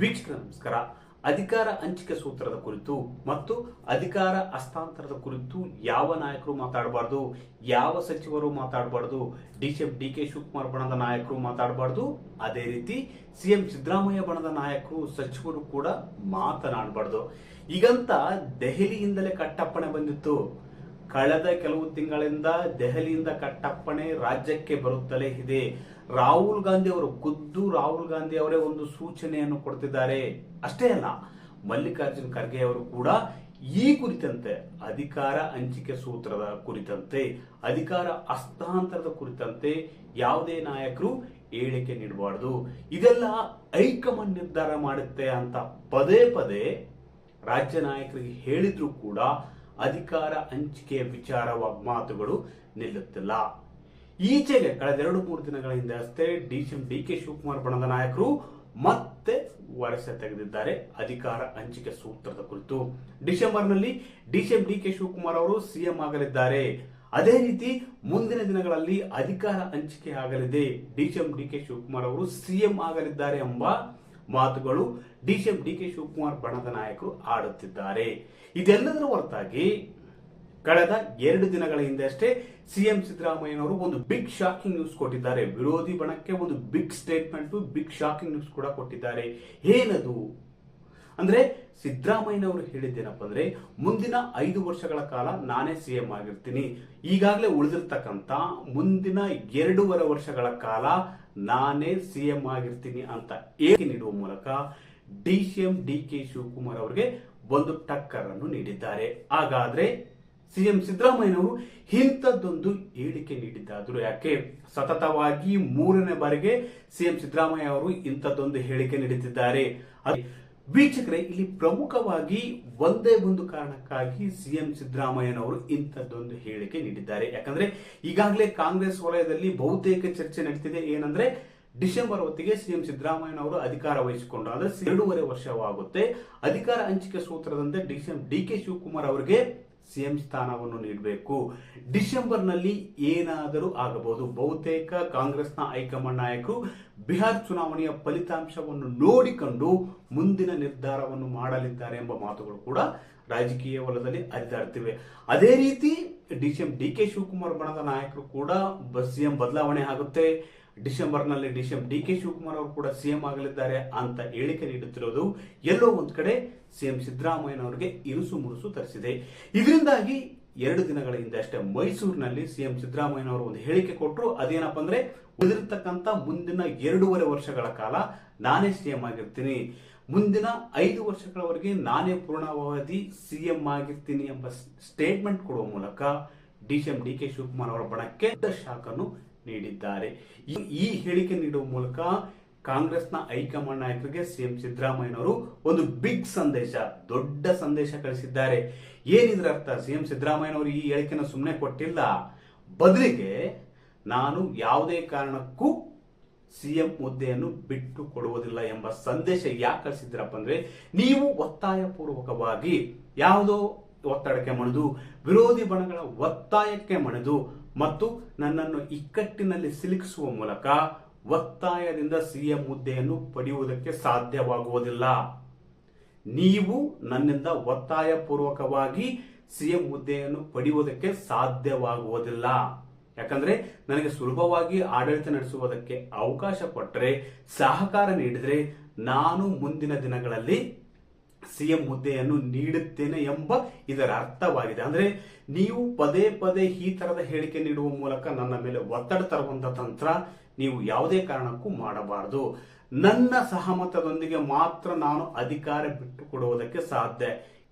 ವೀಕ್ಷಕರ ನಮಸ್ಕಾರ ಅಧಿಕಾರ ಹಂಚಿಕೆ ಸೂತ್ರದ ಕುರಿತು ಮತ್ತು ಅಧಿಕಾರ ಹಸ್ತಾಂತರದ ಕುರಿತು ಯಾವ ನಾಯಕರು ಮಾತಾಡಬಾರ್ದು, ಯಾವ ಸಚಿವರು ಮಾತಾಡಬಾರ್ದು, D C M D K Shivakumar ಬಣದ ನಾಯಕರು ಮಾತಾಡಬಾರ್ದು, ಅದೇ ರೀತಿ ಸಿಎಂ ಸಿದ್ದರಾಮಯ್ಯ ಬಣದ ನಾಯಕರು, ಸಚಿವರು ಕೂಡ ಮಾತನಾಡಬಾರ್ದು. ಈಗಂತ ದೆಹಲಿಯಿಂದಲೇ ಕಟ್ಟಪ್ಪಣೆ ಬಂದಿತ್ತು. ಕಳೆದ ಕೆಲವು ತಿಂಗಳಿಂದ ದೆಹಲಿಯಿಂದ ಕಟ್ಟಪ್ಪಣೆ ರಾಜ್ಯಕ್ಕೆ ಬರುತ್ತಲೇ ಇದೆ. ರಾಹುಲ್ ಗಾಂಧಿ ಅವರು ಖುದ್ದು ರಾಹುಲ್ ಗಾಂಧಿ ಅವರೇ ಒಂದು ಸೂಚನೆಯನ್ನು ಕೊಡ್ತಿದ್ದಾರೆ. ಅಷ್ಟೇ ಅಲ್ಲ, ಮಲ್ಲಿಕಾರ್ಜುನ್ ಖರ್ಗೆ ಅವರು ಕೂಡ ಈ ಕುರಿತಂತೆ, ಅಧಿಕಾರ ಹಂಚಿಕೆ ಸೂತ್ರದ ಕುರಿತಂತೆ, ಅಧಿಕಾರ ಹಸ್ತಾಂತರದ ಕುರಿತಂತೆ ಯಾವುದೇ ನಾಯಕರು ಹೇಳಿಕೆ ನೀಡಬಾರ್ದು. ಇದೆಲ್ಲ ಹೈಕಮಾಂಡ್ ನಿರ್ಧಾರ ಮಾಡುತ್ತೆ ಅಂತ ಪದೇ ಪದೇ ರಾಜ್ಯ ನಾಯಕರಿಗೆ ಹೇಳಿದ್ರು ಕೂಡ ಅಧಿಕಾರ ಹಂಚಿಕೆಯ ವಿಚಾರವ ಮಾತುಗಳು ನಿಲ್ಲುತ್ತಿಲ್ಲ. ಈಚೆಗೆ ಕಳೆದ ಎರಡು ಮೂರು ದಿನಗಳ ಹಿಂದೆ ಅಷ್ಟೇ ಡಿ ಡಿ ಕೆ ಶಿವಕುಮಾರ್ ಬಣದ ನಾಯಕರು ಮತ್ತೆ ವರಸೆ ತೆಗೆದಿದ್ದಾರೆ ಅಧಿಕಾರ ಹಂಚಿಕೆ ಸೂತ್ರದ ಕುರಿತು. ಡಿಸೆಂಬರ್ನಲ್ಲಿ ಡಿಸಿಎಂ ಡಿ ಕೆ ಶಿವಕುಮಾರ್ ಅವರು ಸಿಎಂ ಆಗಲಿದ್ದಾರೆ. ಅದೇ ರೀತಿ ಮುಂದಿನ ದಿನಗಳಲ್ಲಿ ಅಧಿಕಾರ ಹಂಚಿಕೆ ಆಗಲಿದೆ. D C D K Shivakumar ಅವರು ಸಿಎಂ ಆಗಲಿದ್ದಾರೆ ಎಂಬ ಮಾತುಗಳು ಡಿ ಡಿ ಕೆ ಶಿವಕುಮಾರ್ ಬಣದ ನಾಯಕರು ಆಡುತ್ತಿದ್ದಾರೆ ಇದೆಲ್ಲದರ ಹೊರತಾಗಿ ಕಳೆದ ಎರಡು ದಿನಗಳ ಹಿಂದೆ ಅಷ್ಟೇ ಸಿಎಂ ಸಿದ್ದರಾಮಯ್ಯನವರು ಒಂದು ಬಿಗ್ ಶಾಕಿಂಗ್ ನ್ಯೂಸ್ ಕೊಟ್ಟಿದ್ದಾರೆ. ವಿರೋಧಿ ಬಣಕ್ಕೆ ಒಂದು big statement big shocking news ಕೂಡ ಕೊಟ್ಟಿದ್ದಾರೆ. ಏನದು? ಅಂದ್ರೆ ಸಿದ್ದರಾಮಯ್ಯನವರು ಹೇಳಿದ್ದೇನಪ್ಪ ಅಂದ್ರೆ, ಮುಂದಿನ ಐದು ವರ್ಷಗಳ ಕಾಲ ನಾನೇ ಸಿಎಂ ಆಗಿರ್ತೀನಿ. ಈಗಾಗಲೇ ಉಳಿದಿರ್ತಕ್ಕಂಥ ಮುಂದಿನ ಎರಡೂವರೆ ವರ್ಷಗಳ ಕಾಲ ನಾನೇ ಸಿ ಎಂ ಆಗಿರ್ತೀನಿ ಅಂತ ಏಕೆ ನೀಡುವ ಮೂಲಕ D C M D K Shivakumar ಅವರಿಗೆ ಒಂದು ಟಕ್ಕರ್ ಅನ್ನು ನೀಡಿದ್ದಾರೆ. ಹಾಗಾದ್ರೆ ಸಿಎಂ ಸಿದ್ದರಾಮಯ್ಯನವರು ಇಂಥದ್ದೊಂದು ಹೇಳಿಕೆ ನೀಡಿದ್ದಾದರೂ ಯಾಕೆ? ಸತತವಾಗಿ ಮೂರನೇ ಬಾರಿಗೆ ಸಿಎಂ ಸಿದ್ದರಾಮಯ್ಯ ಅವರು ಇಂಥದ್ದೊಂದು ಹೇಳಿಕೆ ನೀಡುತ್ತಿದ್ದಾರೆ. ವೀಕ್ಷಕರೇ, ಇಲ್ಲಿ ಪ್ರಮುಖವಾಗಿ ಒಂದೇ ಒಂದು ಕಾರಣಕ್ಕಾಗಿ ಸಿಎಂ ಸಿದ್ದರಾಮಯ್ಯನವರು ಇಂಥದ್ದೊಂದು ಹೇಳಿಕೆ ನೀಡಿದ್ದಾರೆ. ಯಾಕಂದ್ರೆ ಈಗಾಗಲೇ ಕಾಂಗ್ರೆಸ್ ವಲಯದಲ್ಲಿ ಬಹುತೇಕ ಚರ್ಚೆ ನಡೀತಿದೆ. ಏನಂದ್ರೆ ಡಿಸೆಂಬರ್ ಹೊತ್ತಿಗೆ ಸಿಎಂ ಸಿದ್ದರಾಮಯ್ಯನವರು ಅಧಿಕಾರ ವಹಿಸಿಕೊಂಡು ಅಂದ್ರೆ ಎರಡೂವರೆ ವರ್ಷವಾಗುತ್ತೆ. ಅಧಿಕಾರ ಹಂಚಿಕೆ ಸೂತ್ರದಂತೆ ಡಿ ಕೆ ಶಿವಕುಮಾರ್ ಅವರಿಗೆ ಸಿಎಂ ಸ್ಥಾನವನ್ನು ನೀಡಬೇಕು. ಡಿಸೆಂಬರ್ನಲ್ಲಿ ಏನಾದರೂ ಆಗಬಹುದು. ಬಹುತೇಕ ಕಾಂಗ್ರೆಸ್ನ ಹೈಕಮಾಂಡ್ ನಾಯಕರು ಬಿಹಾರ್ ಚುನಾವಣೆಯ ಫಲಿತಾಂಶವನ್ನು ನೋಡಿಕೊಂಡು ಮುಂದಿನ ನಿರ್ಧಾರವನ್ನು ಮಾಡಲಿದ್ದಾರೆ ಎಂಬ ಮಾತುಗಳು ಕೂಡ ರಾಜಕೀಯ ವಲಯದಲ್ಲಿ ಹರಿದಾಡ್ತಿವೆ. ಅದೇ ರೀತಿ ಡಿಸಿಎಂ ಡಿ ಕೆ ಶಿವಕುಮಾರ್ ಬಣದ ನಾಯಕರು ಕೂಡ ಸಿಎಂ ಬದಲಾವಣೆ ಆಗುತ್ತೆ. ಡಿಸೆಂಬರ್ನಲ್ಲಿ ಡಿಸಿಎಂ ಡಿ ಕೆ ಶಿವಕುಮಾರ್ ಅವರು ಕೂಡ ಸಿಎಂ ಆಗಲಿದ್ದಾರೆ ಅಂತ ಹೇಳಿಕೆ ನೀಡುತ್ತಿರೋದು ಎಲ್ಲೋ ಒಂದು ಕಡೆ ಸಿಎಂ ಸಿದ್ದರಾಮಯ್ಯನವರಿಗೆ ಇರುಸು ಮುರುಸು ತರಿಸಿದೆ. ಇದರಿಂದಾಗಿ ಎರಡು ದಿನಗಳ ಹಿಂದೆ ಅಷ್ಟೇ ಮೈಸೂರಿನಲ್ಲಿ ಸಿಎಂ ಸಿದ್ದರಾಮಯ್ಯನವರು ಒಂದು ಹೇಳಿಕೆ ಕೊಟ್ಟರು ಅದೇನಪ್ಪ ಅಂದ್ರೆ ಉಳಿದಿರ್ತಕ್ಕಂಥ ಮುಂದಿನ ಎರಡೂವರೆ ವರ್ಷಗಳ ಕಾಲ ನಾನೇ ಸಿಎಂ ಆಗಿರ್ತೀನಿ. ಮುಂದಿನ ಐದು ವರ್ಷಗಳವರೆಗೆ ನಾನೇ ಪೂರ್ಣಾವಧಿ ಸಿಎಂ ಆಗಿರ್ತೀನಿ ಎಂಬ ಸ್ಟೇಟ್ಮೆಂಟ್ ಕೊಡುವ ಮೂಲಕ D C M D K Shivakumar ಅವರ ಬಣಕ್ಕೆ ಶಾಕ್ ಅನ್ನು ನೀಡಿದ್ದಾರೆ. ಈ- ಈ ಹೇಳಿಕೆ ನೀಡುವ ಮೂಲಕ ಕಾಂಗ್ರೆಸ್ನ ಹೈಕಮಾಂಡ್ ನಾಯಕರಿಗೆ ಸಿಎಂ ಸಿದ್ದರಾಮಯ್ಯನವರು ಒಂದು ಬಿಗ್ ಸಂದೇಶ, ದೊಡ್ಡ ಸಂದೇಶ ಕಳಿಸಿದ್ದಾರೆ. ಏನಿದ್ರ ಅರ್ಥ? ಸಿಎಂ ಸಿದ್ದರಾಮಯ್ಯನವರು ಈ ಹೇಳಿಕೆನ ಸುಮ್ಮನೆ ಕೊಟ್ಟಿಲ್ಲ. ಬದಲಿಗೆ ನಾನು ಯಾವುದೇ ಕಾರಣಕ್ಕೂ ಸಿಎಂ ಹುದ್ದೆಯನ್ನು ಬಿಟ್ಟು ಕೊಡುವುದಿಲ್ಲ ಎಂಬ ಸಂದೇಶ ಯಾಕೆ ಕಳಿಸಿದ್ರಪ್ಪ ಅಂದ್ರೆ ನೀವು ಒತ್ತಾಯ ಪೂರ್ವಕವಾಗಿ ಯಾವುದೋ ಒತ್ತಡಕ್ಕೆ ಮಣಿದು, ವಿರೋಧಿ ಬಣಗಳ ಒತ್ತಾಯಕ್ಕೆ ಮಣಿದು ಮತ್ತು ನನ್ನನ್ನು ಇಕ್ಕಟ್ಟಿನಲ್ಲಿ ಸಿಲುಕಿಸುವ ಮೂಲಕ ಒತ್ತಾಯದಿಂದ ಸಿಎಂ ಹುದ್ದೆಯನ್ನು ಪಡೆಯುವುದಕ್ಕೆ ಸಾಧ್ಯವಾಗುವುದಿಲ್ಲ. ನೀವು ನನ್ನಿಂದ ಒತ್ತಾಯ ಪೂರ್ವಕವಾಗಿ ಸಿಎಂ ಹುದ್ದೆಯನ್ನು ಪಡೆಯುವುದಕ್ಕೆ ಸಾಧ್ಯವಾಗುವುದಿಲ್ಲ. ಯಾಕಂದ್ರೆ ನನಗೆ ಸುಲಭವಾಗಿ ಆಡಳಿತ ನಡೆಸುವುದಕ್ಕೆ ಅವಕಾಶ ಕೊಟ್ಟರೆ ಸಹಕಾರ ನೀಡಿದರೆ ನಾನು ಮುಂದಿನ ದಿನಗಳಲ್ಲಿ ಸಿಎಂ ಹುದ್ದೆಯನ್ನು ನೀಡುತ್ತೇನೆ ಎಂಬ ಇದರ ಅರ್ಥವಾಗಿದೆ. ಅಂದ್ರೆ ನೀವು ಪದೇ ಪದೇ ಈ ತರದ ಹೇಳಿಕೆ ನೀಡುವ ಮೂಲಕ ನನ್ನ ಮೇಲೆ ಒತ್ತಡ ತರುವಂತ ತಂತ್ರ ನೀವು ಯಾವುದೇ ಕಾರಣಕ್ಕೂ ಮಾಡಬಾರದು. ನನ್ನ ಸಹಮತದೊಂದಿಗೆ ಮಾತ್ರ ನಾನು ಅಧಿಕಾರ ಬಿಟ್ಟುಕೊಡುವುದಕ್ಕೆ ಸಾಧ್ಯ.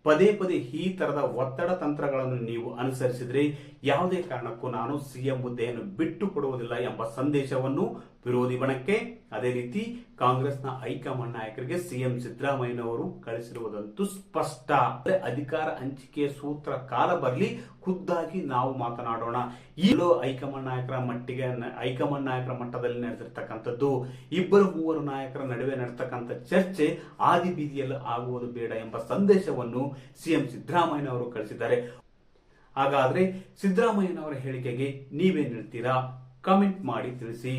ಪದೇ ಪದೇ ಈ ತರದ ಒತ್ತಡ ತಂತ್ರಗಳನ್ನು ನೀವು ಅನುಸರಿಸಿದ್ರೆ ಯಾವುದೇ ಕಾರಣಕ್ಕೂ ನಾನು ಸಿಎಂ ಹುದ್ದೆಯನ್ನು ಬಿಟ್ಟು ಕೊಡುವುದಿಲ್ಲ ಎಂಬ ಸಂದೇಶವನ್ನು ವಿರೋಧಿ ಬಣಕ್ಕೆ ಅದೇ ರೀತಿ ಕಾಂಗ್ರೆಸ್ನ ಹೈಕಮಾಂಡ್ ನಾಯಕರಿಗೆ ಸಿಎಂ ಸಿದ್ದರಾಮಯ್ಯನವರು ಕಳಿಸಿರುವುದಂತೂ ಸ್ಪಷ್ಟ. ಅಧಿಕಾರ ಹಂಚಿಕೆಯ ಸೂತ್ರ ಕಾಲ ಬರಲಿ, ಖುದ್ದಾಗಿ ನಾವು ಮಾತನಾಡೋಣ. ಈಗಲೂ ಹೈಕಮಾಂಡ್ ನಾಯಕರ ಮಟ್ಟಿಗೆ ಹೈಕಮಾಂಡ್ ನಾಯಕರ ಮಟ್ಟದಲ್ಲಿ ನಡೆದಿರ್ತಕ್ಕಂಥದ್ದು, ಇಬ್ಬರು ಮೂವರು ನಾಯಕರ ನಡುವೆ ನಡೆತಕ್ಕಂಥ ಚರ್ಚೆ ಆದಿ ಬೀದಿಯಲ್ಲಿ ಆಗುವುದು ಬೇಡ ಎಂಬ ಸಂದೇಶವನ್ನು ಸಿಎಂ ಸಿದ್ದರಾಮಯ್ಯನವರು ಕಳಿಸಿದ್ದಾರೆ. ಹಾಗಾದ್ರೆ ಸಿದ್ದರಾಮಯ್ಯನವರ ಹೇಳಿಕೆಗೆ ನೀವೇನ್ ಹೇಳ್ತೀರಾ? ಕಾಮೆಂಟ್ ಮಾಡಿ ತಿಳಿಸಿ.